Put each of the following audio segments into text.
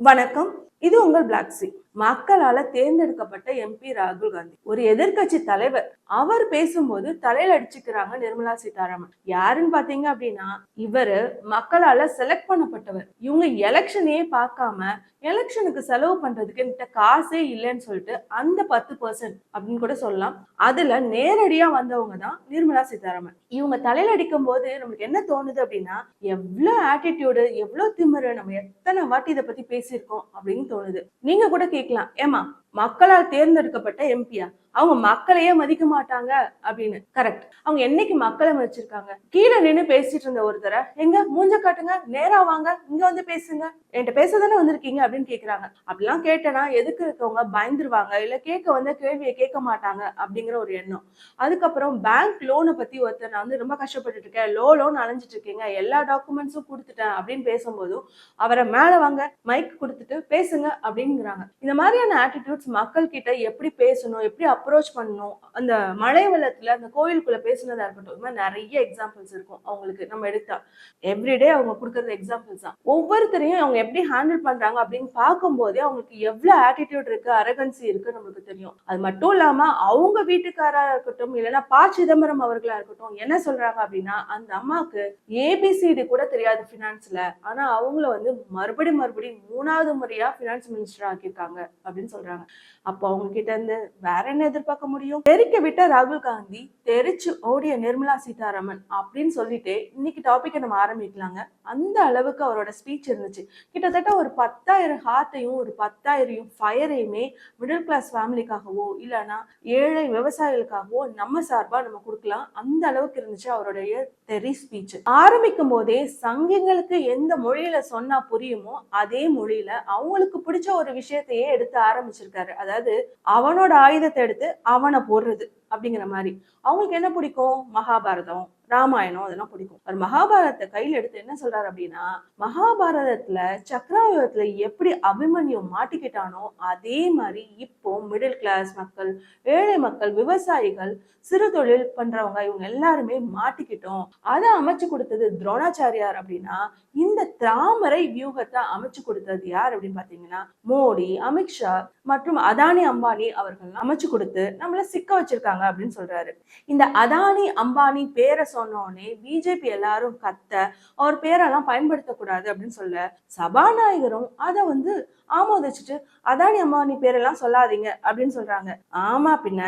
வணக்கம். இது உங்கள் பிளாக் சி மக்களால தேர்ந்தெடுக்கப்பட்ட எம்பி ராகுல் காந்தி. ஒரு எதிர்க்கட்சி தலைவர். அவர் பேசும்போது தலையில அடிச்சுக்கிறாங்க நிர்மலா சீதாராமன். யாருன்னு பாத்தீங்க அப்படின்னா இவரு மக்களால செலக்ட் பண்ணப்பட்டவர். இவங்க எலெக்ஷனையே பார்க்காம எலெக்ஷனுக்கு செலவு பண்றதுக்கு என்கிட்ட காசே இல்லைன்னு சொல்லிட்டு அந்த பத்து பர்சன்ட் அப்படின்னு கூட சொல்லலாம். அதுல நேரடியா வந்தவங்க தான் நிர்மலா சீதாராமன். இவங்க தலையில அடிக்கும் போது நமக்கு என்ன தோணுது அப்படின்னா எவ்வளவு ஆட்டிடியூடு எவ்வளவு திமிரு நம்ம எத்தனை வாட்டி இதை பத்தி பேசியிருக்கோம் அப்படின்னு தோணுது. நீங்க கூட கேட்கலாம். ஏமா மக்களால் தேர்ந்தெடுக்கப்பட்ட எம்பியா அவங்க மக்களையே மதிக்க மாட்டாங்க அப்படின்னு. கரெக்ட் அவங்க என்னைக்கு மக்களை மதிச்சிருக்காங்க? கீழே நின்னு பேசிட்டு இருந்த ஒருத்தரை எங்க மூஞ்ச காட்டுங்க நேரா வாங்க இங்க வந்து பேசுங்க. என்கிட்ட பேச தானே வந்திருக்கீங்க? அப்படின்னு கேக்குறாங்க. அப்படிலாம் கேட்டேன்னா எதுக்கு இருக்கவங்க பயந்துருவாங்க? இல்ல கேட்க வந்த கேள்வியை கேட்க மாட்டாங்க? அப்படிங்கிற ஒரு எண்ணம். அதுக்கப்புறம் பேங்க் லோனை பத்தி ஒருத்தர் நான் வந்து ரொம்ப கஷ்டப்பட்டுட்டு இருக்கேன். லோ லோன் அலைஞ்சிட்டு இருக்கீங்க. எல்லா டாக்குமெண்ட்ஸும் கொடுத்துட்டேன். அப்படின்னு பேசும்போதும் அவரை மேல வாங்க மைக் கொடுத்துட்டு பேசுங்க. அப்படிங்கிறாங்க. இந்த மாதிரியான ஆட்டிடியூட்ஸ் மக்கள் கிட்ட எப்படி பேசணும்? எப்படி அப்ரோச் பண்ணணும். அந்த மழை வெள்ளத்தில் அந்த கோயிலுக்குள்ளே பேசுனதாக இருக்கட்டும் இது மாதிரி நிறைய எக்ஸாம்பிள்ஸ் இருக்கும் அவங்களுக்கு நம்ம எடுத்தா. எவ்ரிடே அவங்க கொடுக்குறது எக்ஸாம்பிள்ஸ் தான். ஒவ்வொருத்தரையும் அவங்க எப்படி ஹேண்டில் பண்ணுறாங்க அப்படின்னு பார்க்கும்போதே அவங்களுக்கு எவ்வளோ ஆட்டிடியூட் இருக்குது அரகன்சி இருக்குது நம்மளுக்கு தெரியும். அது மட்டும் இல்லாமல் அவங்க வீட்டுக்காராக இருக்கட்டும் இல்லைன்னா பா சிதம்பரம் அவர்களாக இருக்கட்டும் என்ன சொல்கிறாங்க அப்படின்னா அந்த அம்மாவுக்கு ஏபிசிடி கூட தெரியாது ஃபினான்ஸில் ஆனால் அவங்கள வந்து மறுபடி மறுபடியும் மூணாவது முறையாக ஃபினான்ஸ் மினிஸ்டர் ஆக்கியிருக்காங்க அப்படின்னு சொல்கிறாங்க அப்போ அவங்க கிட்ட இருந்து வேற என்ன எதிர்பார்க்க முடியும்? தெரிக்க விட்ட ராகுல் காந்தி தெரிச்சு ஓடிய நிர்மலா சீதாராமன் அப்படின்னு சொல்லிட்டு இன்னைக்கு டாபிக்கை நம்ம ஆரம்பிக்கலாங்க. அந்த அளவுக்கு அவரோட ஸ்பீச் இருந்துச்சு. கிட்டத்தட்ட ஒரு பத்தாயிரம் ஹார்ட்டையும் ஒரு பத்தாயிரம் ஃபயரையுமே மிடில் கிளாஸ் ஃபேமிலிக்காகவோ இல்லைன்னா ஏழை விவசாயிகளுக்காகவோ நம்ம சார்பா நம்ம கொடுக்கலாம். அந்த அளவுக்கு இருந்துச்சு அவருடைய தெரி ஸ்பீச் ஆரம்பிக்கும் போதே சங்கிங்களுக்கு எந்த மொழியில சொன்னா புரியுமோ அதே மொழியில அவங்களுக்கு பிடிச்ச ஒரு விஷயத்தையே எடுத்து ஆரம்பிச்சிருக்காரு. அதாவது அவனோட ஆயுதத்தை எடுத்து அவனை போடுறது. அப்படிங்கிற மாதிரி. அவங்களுக்கு என்ன பிடிக்கும்? மகாபாரதம் ராமாயணம் அதெல்லாம் பிடிக்கும். அவர் மகாபாரதத்தை கையில எடுத்து என்ன சொல்றாரு அப்படின்னா மகாபாரதத்துல சக்கராயுகத்துல எப்படி அபிமன்யு மாட்டிக்கிட்டானோ அதே மாதிரி இப்போ மிடில் கிளாஸ் மக்கள் ஏழை மக்கள் விவசாயிகள் சிறு தொழில் பண்றவங்க இவங்க எல்லாருமே மாட்டிக்கிட்டோம். அதை அமைச்சு கொடுத்தது துரோணாச்சாரியார் அப்படின்னா இந்த தாமரை வியூகத்தை அமைச்சு கொடுத்தது யார் அப்படின்னு பாத்தீங்கன்னா மோடி அமித்ஷா மற்றும் அதானி அம்பானி அவர்கள் அமைச்சு கொடுத்து நம்மள சிக்க வச்சிருக்காங்க. அப்படின்னு சொல்றாரு. இந்த அதானி அம்பானி பேரை சொன்னோடனே பிஜேபி எல்லாரும் கத்த அவர் பேரெல்லாம் பயன்படுத்தக்கூடாது அப்படின்னு சொல்ல சபாநாயகரும் அதை வந்து ஆமோதிச்சுட்டு அதானி அம்பானி பேரெல்லாம் சொல்லாதீங்க அப்படின்னு சொல்றாங்க. ஆமா பின்ன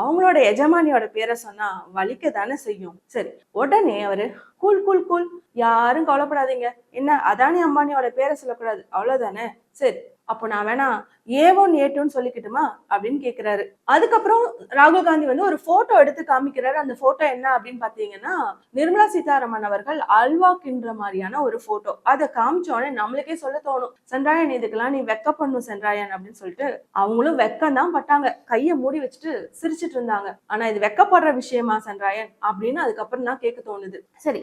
அவங்களோட எஜமானியோட பேரை சொன்னா வலிக்க தானே செய்யும். சரி உடனே அவரு கூல் கூல் கூல் யாரும் கவலைப்படாதீங்க. என்ன அதானி அம்பானியோட பேரை சொல்லக்கூடாது. அவ்வளவுதானே? சரி அப்போ நான் வேணா ஏ ஒன் ஏ டூன்னு சொல்லிக்கிட்டுமா? அப்படின்னு கேட்குறாரு அதுக்கப்புறம் ராகுல் காந்தி வந்து ஒரு போட்டோ எடுத்து காமிக்கிறாரு. அந்த போட்டோ என்ன அப்படின்னு பாத்தீங்கன்னா நிர்மலா சீதாராமன் அவர்கள் அல்வா கின்ற மாதிரியான ஒரு போட்டோ அதை காமிச்ச உடனே நம்மளுக்கே சொல்ல தோணும். சென்றாயன் இதுக்கெல்லாம் நீ வெக்க பண்ணும் சென்றாயன் அப்படின்னு சொல்லிட்டு அவங்களும் வெக்கம் தான் பட்டாங்க. கையை மூடி வச்சுட்டு சிரிச்சிட்டு இருந்தாங்க. ஆனா இது வெக்கப்படுற விஷயமா சென்றாயன்? அப்படின்னு அதுக்கப்புறம் தான் கேட்க தோணுது. சரி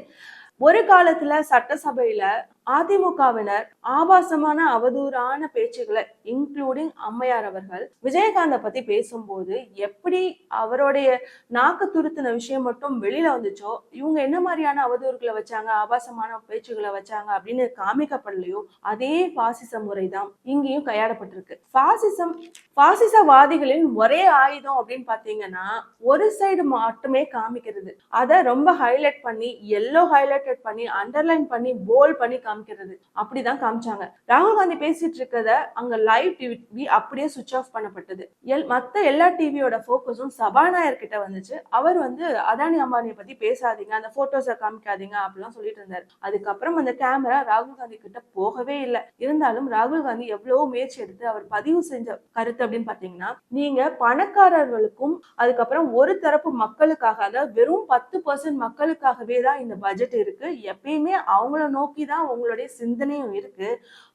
ஒரு காலத்துல சட்டசபையில அதிமுகவினர் ஆபாசமான அவதூறான பேச்சுகளை இன்க்ளூடிங் அம்மையார் அவர்கள் விஜயகாந்த பத்தி பேசும்போது எப்படி அவருடைய நாக்கு துருத்தின விஷயம் மட்டும் வெளியில வந்துச்சோ இவங்க என்ன மாதிரியான அவதூறுகளை வச்சாங்க ஆபாசமான பேச்சுகளை வச்சாங்க அப்படின்னு காமிக்கப்படலையோ அதே பாசிச முறை தான் இங்கேயும் கையாடப்பட்டிருக்கு பாசிசம் பாசிசவாதிகளின் ஒரே ஆயுதம் அப்படின்னு பாத்தீங்கன்னா ஒரு சைடு மட்டுமே காமிக்கிறது. அதை ரொம்ப ஹைலைட் பண்ணி எல்லோ ஹைலைட்டட் பண்ணி அண்டர்லைன் பண்ணி போல் பண்ணி காமிக்கிறது. அப்படிதான் காமிச்சாங்க. ராகுல் காந்தி பேசிட்டு இருக்கிறத அங்க லைவ் டிவி அப்படியே சுவிச் ஆஃப் பண்ணப்பட்டது. எல் மத்த எல்லா டிவியோட ஃபோக்கஸும் சபாநாயகர் கிட்ட வந்துச்சு. அவர் வந்து அதானி அம்பானியை பத்தி பேசாதீங்க அந்த போட்டோஸை காமிக்காதீங்க அப்படிலாம் சொல்லிட்டு இருந்தாரு. அதுக்கப்புறம் அந்த கேமரா ராகுல் காந்தி கிட்ட போகவே இல்லை. இருந்தாலும் ராகுல் காந்தி எவ்வளவோ முயற்சி எடுத்து அவர் பதிவு செஞ்ச கருத்து அப்படின்னு பாத்தீங்கன்னா நீங்க பணக்காரர்களுக்கும் அதுக்கப்புறம் ஒரு தரப்பு மக்களுக்காக அதாவது வெறும் பத்து பர்சன்ட் மக்களுக்காகவே தான் இந்த பட்ஜெட் இருக்கு. எப்பயுமே அவங்கள நோக்கி தான் உங்களுடைய சிந்தனையும் இருக்கு.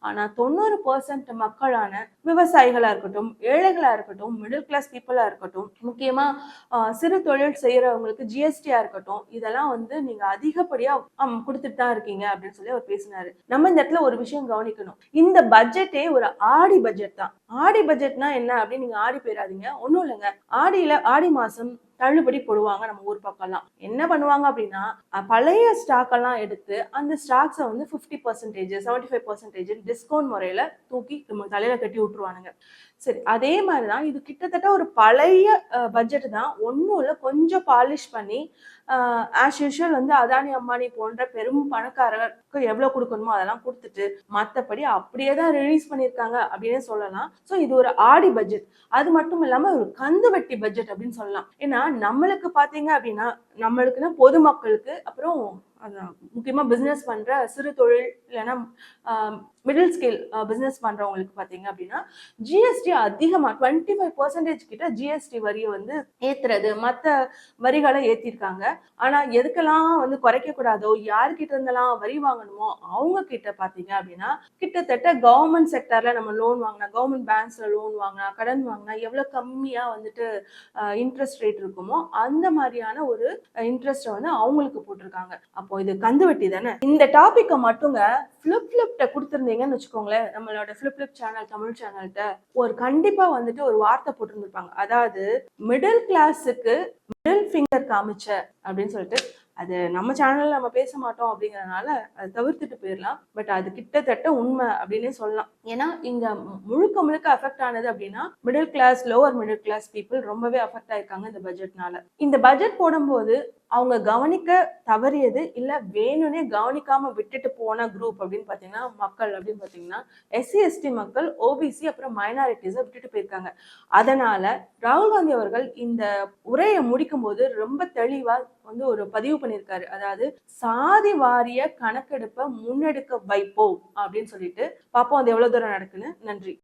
ஆனா தொண்ணூறு பர்சன்ட் மக்களான விவசாயிகளா இருக்கட்டும் ஏழைகளா இருக்கட்டும் மிடில் கிளாஸ் பீப்புளா இருக்கட்டும் முக்கியமா சிறு தொழில் செய்யறவங்களுக்கு ஜிஎஸ்டியா இருக்கட்டும் இதெல்லாம் வந்து நீங்க அதிகப்படியா கொடுத்துட்டு தான் இருக்கீங்க அப்படின்னு சொல்லி அவர் பேசினாரு. நம்ம இந்த இடத்துல ஒரு விஷயம் கவனிக்கணும். இந்த பட்ஜெட்டே ஒரு ஆடி பட்ஜெட் தான். ஆடி பட்ஜெட்னா என்ன அப்படின்னு நீங்க ஆடி போயிடாதீங்க. ஒன்றும் இல்லைங்க. ஆடியில ஆடி மாசம் தள்ளுபடி போடுவாங்க நம்ம ஊர் பக்கம்லாம். என்ன பண்ணுவாங்க அப்படின்னா பழைய ஸ்டாக் எல்லாம் எடுத்து அந்த ஸ்டாக்ஸை வந்து fifty percentage seventy five percentage discount முறையில தூக்கி நம்ம தலையில கட்டி விட்டுருவானுங்க. சரி அதே மாதிரி தான் இது கிட்டத்தட்ட ஒரு பழைய பட்ஜெட் தான். ஒன்றும் இல்லை கொஞ்சம் பாலிஷ் பண்ணி ஆஸ் யூஷுவல் வந்து அதானி அம்பானி போன்ற பெரும் பணக்காரருக்கு எவ்வளோ கொடுக்கணுமோ அதெல்லாம் கொடுத்துட்டு மற்றபடி அப்படியே தான் ரிலீஸ் பண்ணியிருக்காங்க அப்படின்னு சொல்லலாம். ஸோ இது ஒரு ஆடி பட்ஜெட் அது மட்டும் இல்லாமல் ஒரு கந்து வெட்டி பட்ஜெட் அப்படின்னு சொல்லலாம். ஏன்னா நம்மளுக்கு பார்த்தீங்க அப்படின்னா நம்மளுக்குன்னா பொதுமக்களுக்கு அப்புறம் அதான். முக்கியமா பிஸ்னஸ் பண்ற சிறு தொழில் இல்லைன்னா மிடில் ஸ்கேல் பிஸ்னஸ் பண்றவங்களுக்கு பார்த்தீங்க அப்படின்னா ஜிஎஸ்டி அதிகமா டுவெண்ட்டி ஃபைவ் பர்சன்டேஜ் கிட்ட ஜிஎஸ்டி வரியை வந்து ஏத்துறது. மற்ற வரிகளை ஏத்திருக்காங்க. ஆனா எதுக்கெல்லாம் வந்து குறைக்கக்கூடாதோ யார்கிட்ட இருந்தெல்லாம் வரி வாங்கணுமோ அவங்க கிட்ட பார்த்தீங்க அப்படின்னா கிட்டத்தட்ட கவர்மெண்ட் செக்டரில் நம்ம லோன் வாங்கினா கவர்மெண்ட் பேங்க்ஸில் லோன் வாங்கினா கடன் வாங்கினா எவ்வளவு கம்மியா வந்துட்டு இன்ட்ரெஸ்ட் ரேட் இருக்குமோ அந்த மாதிரியான ஒரு இன்ட்ரெஸ்ட்டை வந்து அவங்களுக்கு போட்டிருக்காங்க. பார்ப்போம் இது கந்து வட்டி தானே? இந்த டாபிக்கை மட்டுங்க ஃபிளிப் ஃபிளிப்ட கொடுத்துருந்தீங்கன்னு வச்சுக்கோங்களேன் நம்மளோட ஃபிளிப் ஃபிளிப் சேனல் தமிழ் சேனல்கிட்ட ஒரு கண்டிப்பா வந்துட்டு ஒரு வார்த்தை போட்டிருந்துருப்பாங்க. அதாவது மிடில் கிளாஸுக்கு மிடில் ஃபிங்கர் காமிச்ச அப்படின்னு சொல்லிட்டு அது நம்ம சேனல்ல நம்ம பேச மாட்டோம் அப்படிங்கறதுனால அதை தவிர்த்துட்டு போயிடலாம். பட் அது கிட்டத்தட்ட உண்மை அப்படின்னே சொல்லலாம். ஏன்னா இங்க முழுக்க முழுக்க அஃபெக்ட் ஆனது அப்படின்னா middle class lower middle class people ரொம்பவே அஃபெக்ட் ஆயிருக்காங்க இந்த பட்ஜெட்னால இந்த பட்ஜெட் போடும்போது அவங்க கவனிக்க தவறியது இல்லை வேணும்னே கவனிக்காம விட்டுட்டு போன குரூப் அப்படின்னு பார்த்தீங்கன்னா மக்கள் அப்படின்னு பார்த்தீங்கன்னா எஸ்சி எஸ்டி மக்கள் ஓபிசி அப்புறம் மைனாரிட்டிஸை விட்டுட்டு போயிருக்காங்க. அதனால ராகுல் காந்தி அவர்கள் இந்த உரையை முடிக்கும் போது ரொம்ப தெளிவா வந்து ஒரு பதிவு பண்ணியிருக்காரு. அதாவது சாதி வாரிய கணக்கெடுப்பை முன்னெடுக்க வைப்போம் அப்படின்னு சொல்லிட்டு. பார்ப்போம் அது எவ்வளவு தூரம் நடக்குன்னு. நன்றி.